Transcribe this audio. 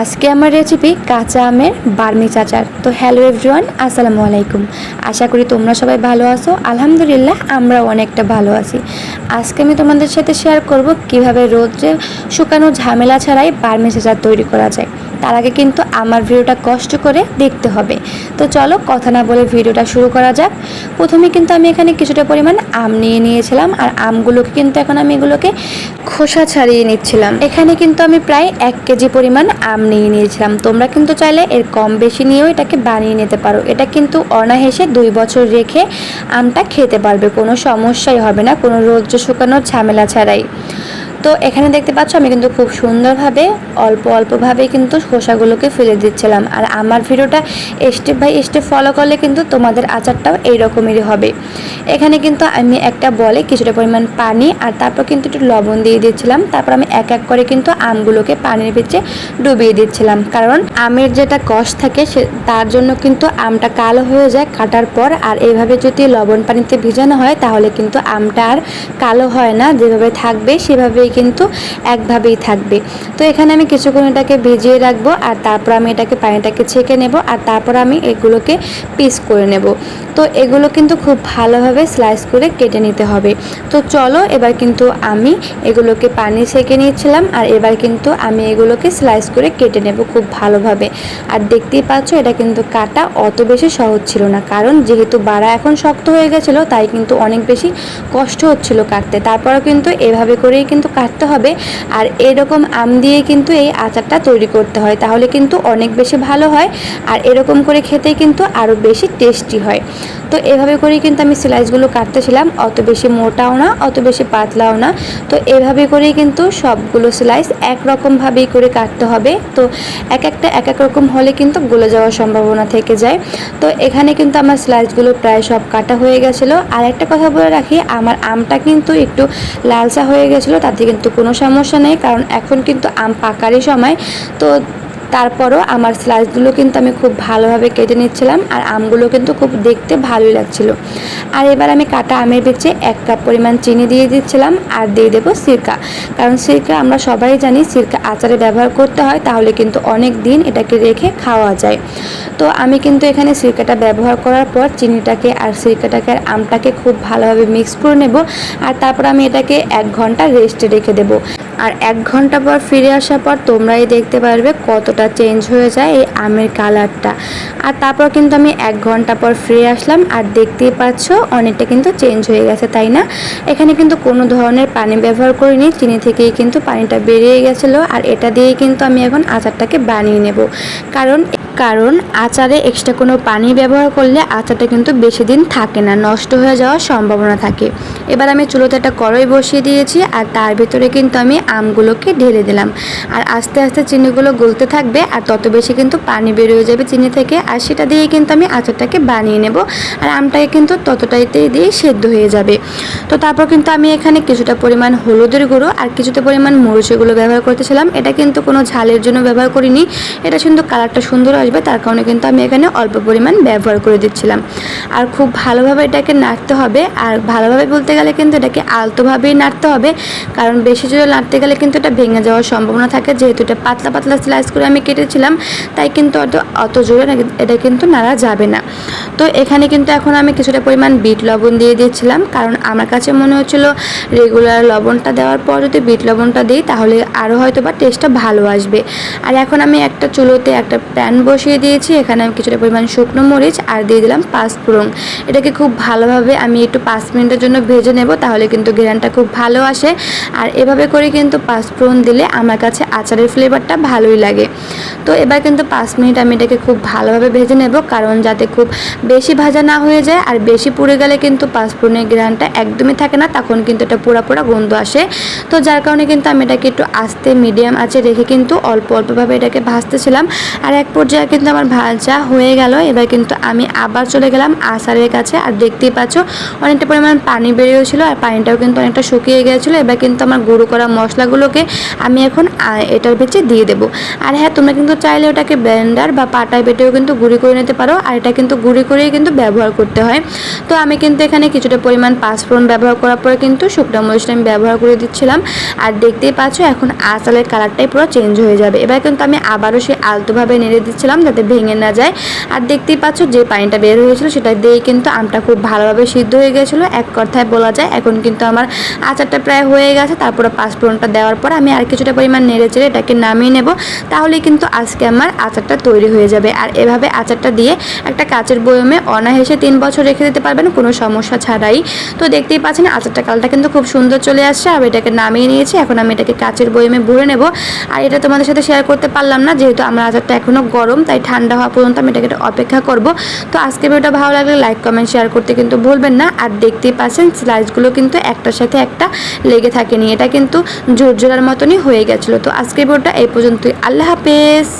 আজকে আমার রেসিপি কাঁচা আমের বার্মিজ আচার তো হ্যালো এভরিওয়ান আসসালামু আলাইকুম। আশা করি তোমরা সবাই ভালো আছো। আলহামদুলিল্লাহ, আমরাও অনেকটা ভালো আছি। আজকে আমি তোমাদের সাথে শেয়ার করব কীভাবে রোদ্রে শুকানো ঝামেলা ছাড়াই বার্মিজ আচার তৈরি করা যায়। তার আগে কিন্তু আমার ভিডিওটা কষ্ট করে দেখতে হবে। তো চলো কথা না বলে ভিডিওটা শুরু করা যাক। প্রথমে কিন্তু আমি এখানে কিছুটা পরিমাণ আম নিয়ে নিয়েছিলাম আর আমগুলোকে কিন্তু এখন আমি এগুলোকে খোসা ছাড়িয়ে নিচ্ছিলাম। এখানে কিন্তু আমি প্রায় এক কেজি পরিমাণ আম নিয়ে নিয়েছিলাম। তোমরা কিন্তু চাইলে এর কম বেশি নিয়েও এটাকে বানিয়ে নিতে পারো। এটা কিন্তু অনায়াসে দুই বছর রেখে আমটা খেতে পারবে, কোনো সমস্যাই হবে না, কোনো রোদ্র শুকানোর ঝামেলা ছাড়াই। তো এখানে দেখতে পাচ্ছ আমি কিন্তু খুব সুন্দরভাবে, অল্প অল্পভাবে কিন্তু খোসাগুলোকে ফেলে দিচ্ছিলাম। আর আমার ভিডিওটা স্টেপ বাই স্টেপ ফলো করলে কিন্তু তোমাদের আচারটাও এই রকমেরই হবে। এখানে কিন্তু আমি একটা বলে কিছুটা পরিমাণ পানি আর তারপর কিন্তু একটু লবণ দিয়ে দিচ্ছিলাম। তারপর আমি এক এক করে কিন্তু আমগুলোকে পানির ভিতরে ডুবিয়ে দিচ্ছিলাম। কারণ আমের যেটা কষ থাকে সে, তার জন্য কিন্তু আমটা কালো হয়ে যায় কাটার পর। আর এইভাবে যদি লবণ পানিতে ভিজানো হয় তাহলে কিন্তু আমটা আর কালো হয় না। যেভাবে থাকবে সেভাবেই কিন্তু একভাবেই থাকবে। তো এখানে আমি কিছুক্ষণ এটাকে ভিজিয়ে রাখব আর তারপর আমি এটাকে পানিটাকে ছেঁকে নেব আর তারপর আমি এগুলোকে পিস করে নেব। তো এগুলো কিন্তু খুব ভালোভাবে স্লাইস করে কেটে নিতে হবে। তো চলো এবার কিন্তু আমি এগুলোকে পানি ছেঁকে নিয়েছিলাম আর এবার কিন্তু আমি এগুলোকে স্লাইস করে কেটে নেব খুব ভালোভাবে। আর দেখতেই পাচ্ছ এটা কিন্তু কাটা অত বেশি সহজ ছিল না, কারণ যেহেতু বাড়া এখন শক্ত হয়ে গেছিল, তাই কিন্তু অনেক বেশি কষ্ট হচ্ছিল কাটতে। তারপরেও কিন্তু এভাবে করেই কিন্তু কাটতে হবে। আর এরকম আম দিয়ে কিন্তু এই আচারটা তৈরি করতে হয়। তাহলে কিন্তু অনেক বেশি ভালো হয়। আর এরকম করে খেতে কিন্তু আরও বেশি টেস্টি হয়। তো এভাবে করেই কিন্তু আমি স্লাইসগুলো কাটতেছিলাম। অত বেশি মোটাও না, অত বেশি পাতলাও না। তো এভাবে করেই কিন্তু সবগুলো স্লাইস একরকমভাবেই করে কাটতে হবে। তো এক একটা, এক এক রকম হলে কিন্তু গলে যাওয়ার সম্ভাবনা থেকে যায়। তো এখানে কিন্তু আমার স্লাইসগুলো প্রায় সব কাটা হয়ে গেছিল। আর একটা কথা বলে রাখি, আমার আমটা কিন্তু একটু লালচা হয়ে গেছিল, তাতে কিন্তু কোনো সমস্যা নেই। কারণ এখন কিন্তু আম পাকারই সময়। তো তারপরও আমার স্লাইসগুলো কিন্তু আমি খুব ভালোভাবে কেটে নিচ্ছিলাম আর আমগুলো কিন্তু খুব দেখতে ভালোই লাগছিল। আর এবার আমি কাটা আমের বিচে এক কাপ পরিমাণ চিনি দিয়ে দিচ্ছিলাম আর দিয়ে দেবো সিরকা। কারণ সিরকা আমরা সবাই জানি সিরকা আচারে ব্যবহার করতে হয়, তাহলে কিন্তু অনেক দিন এটাকে রেখে খাওয়া যায়। তো আমি কিন্তু এখানে সিরকাটা ব্যবহার করার পর চিনিটাকে আর সিরকাটাকে আর আমটাকে খুব ভালোভাবে মিক্স করে নেব আর তারপর আমি এটাকে এক ঘণ্টা রেস্টে রেখে দেবো। আর এক ঘণ্টা পর ফিরে আসার পর তোমরাই দেখতে পারবে কতটা চেঞ্জ হয়ে যায়, এই আমের কালারটা। আর তারপর কিন্তু আমি এক ঘণ্টা পর ফিরে আসলাম, আর দেখতেই পাচ্ছ অনেকটা কিন্তু চেঞ্জ হয়ে গেছে, তাই না? এখানে কিন্তু কোনো ধরনের পানি ব্যবহার করিনি, চিনি থেকেই কিন্তু পানিটা বেরিয়ে গেছিল, আর এটা দিয়েই কিন্তু আমি এখন আচারটাকে বানিয়ে নেব। কারণ কারণ আচারে এক্সট্রা কোনো পানি ব্যবহার করলে আচারটা কিন্তু বেশি দিন থাকে না, নষ্ট হয়ে যাওয়ার সম্ভাবনা থাকে। এবার আমি চুলোতে একটা কড়াই বসিয়ে দিয়েছি, আর তার ভিতরে কিন্তু আমি আমগুলোকে ঢেলে দিলাম। আর আস্তে আস্তে চিনিগুলো গলতে থাকবে আর তত বেশি কিন্তু পানি বেরিয়ে যাবে চিনি থেকে। আর সেটা দিয়ে কিন্তু আমি আচারটাকে বানিয়ে নেব। আর আমটাকে কিন্তু ততটাইতেই দিয়ে সেদ্ধ হয়ে যাবে। তো তারপর কিন্তু আমি এখানে কিছুটা পরিমাণ হলুদের গুঁড়ো আর কিছুটা পরিমাণ মরিচের গুঁড়ো ব্যবহার করতেছিলাম। এটা কিন্তু কোনো ঝালের জন্য ব্যবহার করিনি। এটা কিন্তু কালারটা সুন্দর আসবে, তার কারণে কিন্তু আমি এখানে অল্প পরিমাণ ব্যবহার করে দিচ্ছিলাম। আর খুব ভালোভাবে এটাকে নাড়তে হবে। আর ভালোভাবে বলতে গেলে কিন্তু এটাকে আলতোভাবেই নাড়তে হবে। কারণ বেশি জোরে নাড়তে গেলে কিন্তু এটা ভেঙে যাওয়ার সম্ভাবনা থাকে। যেহেতু এটা পাতলা পাতলা স্লাইস করে আমি কেটেছিলাম, তাই কিন্তু অত অত জোরে এটা কিন্তু নাড়া যাবে না। তো এখানে কিন্তু এখন আমি কিছুটা পরিমাণ বিট লবণ দিয়ে দিয়েছিলাম, কারণ আমার কাছে মনে হচ্ছিল রেগুলার লবণটা দেওয়ার পর যদি বিট লবণটা দিই, তাহলে আরও হয়তো বা টেস্টটা ভালো আসবে। আর এখন আমি একটা চুলোতে একটা প্যান বসিয়ে দিয়েছি, এখানে আমি কিছুটা পরিমাণ শুকনো মরিচ আর দিয়ে দিলাম পাঁচফোড়ন এটাকে খুব ভালোভাবে আমি একটু পাঁচ মিনিটের জন্য ভেজে নেব, তাহলে কিন্তু ঘেরানটা খুব ভালো আসে। আর এভাবে করে কিন্তু পাঁচফোড়ন দিলে আমার কাছে আচারের ফ্লেভারটা ভালোই লাগে। তো এবার কিন্তু পাঁচ মিনিট আমি এটাকে খুব ভালোভাবে ভেজে নেব, কারণ যাতে খুব বেশি ভাজা না হয়ে যায় আর বেশি পুড়ে গেলে কিন্তু পাঁচফোড়নের গ্রানটা একদমই থাকে না, তখন কিন্তু এটা পোড়া পোড়া গন্ধ আসে। তো যার কারণে কিন্তু আমি এটাকে একটু আস্তে মিডিয়াম আছে রেখে কিন্তু অল্প অল্পভাবে এটাকে ভাজতেছিলাম। আর এক পর্যায়ে কিন্তু আমার ভাজা হয়ে গেল, এবার কিন্তু আমি আবার চলে গেলাম আচারের কাছে। আর দেখতেই পাচ্ছ অনেকটা পরিমাণ পানি বেরিয়েছিল আর পানিটাও কিন্তু অনেকটা শুকিয়ে গিয়েছিল এবার কিন্তু আমার গুঁড়ো করা মশলাগুলোকে আমি এখন এটার ভেতরে দিয়ে দেবো। আর হ্যাঁ তোমরা কিন্তু চাইলে ওটাকে ব্লেন্ডার বা পাটায় বেটেও কিন্তু গুঁড়ি করে নিতে পারো, আর এটা কিন্তু গুঁড়ি করেই কিন্তু ব্যবহার করতে হয়। তো আমি কিন্তু এখানে কিছুটা পরিমাণ পাঁচফোড়ন ব্যবহার করার পরে কিন্তু শুকনো মরিচটা আমি ব্যবহার করে দিচ্ছিলাম। আর দেখতেই পাচ্ছ, এখন আচালের কালারটাই পুরো চেঞ্জ হয়ে যাবে। এবার কিন্তু আমি আবারও সেই আলতোভাবে নেড়ে দিচ্ছিলাম যাতে ভেঙে না যায়। আর দেখতেই পাচ্ছ, যে পানিটা বের হয়েছিল সেটা দিয়েই কিন্তু আমটা খুব ভালোভাবে সিদ্ধ হয়ে গেছিল। এক কথায় বলা যায়, এখন কিন্তু আমার আচারটা প্রায় হয়ে গেছে। তারপরে পাঁচফোড়নটা দেওয়ার পর আমি আর কিছুটা পরিমাণ নেড়ে চেড়ে এটাকে নামিয়ে নেব। তাহলেই কিন্তু আজকে আমার আচারটা তৈরি হয়ে যাবে। আর এভাবে আচারটা দিয়ে একটা কাচের বয়মে অনায়াসে তিন বছর রেখে দিতে পারবেন, কোনো সমস্যা ছাড়াই। তো দেখতেই পাচ্ছেন, আচারটা কালটা কিন্তু খুব সুন্দর চলে আসছে। আর এটাকে নামিয়ে নিয়েছি, এখন আমি এটাকে কাচের বয়মে ভরে নেব। আর এটা তোমাদের সাথে শেয়ার করতে পারলাম না, যেহেতু আমার আচারটা এখনও গরম, তাই ঠান্ডা হওয়া পর্যন্ত আমি এটাকে অপেক্ষা করব। তো আজকে ভিডিওটা ভালো লাগলে লাইক কমেন্ট শেয়ার করতে কিন্তু ভুলবেন না। আর দেখতেই পাচ্ছেন স্লাইসগুলো কিন্তু একটার সাথে একটা লেগে থাকেনি। এটা কিন্তু ঝোরঝোরার মতনই হয়ে গেছিল। তো আজকের ভিডিওটা এই পর্যন্তই। আল্লাহ হাফেজ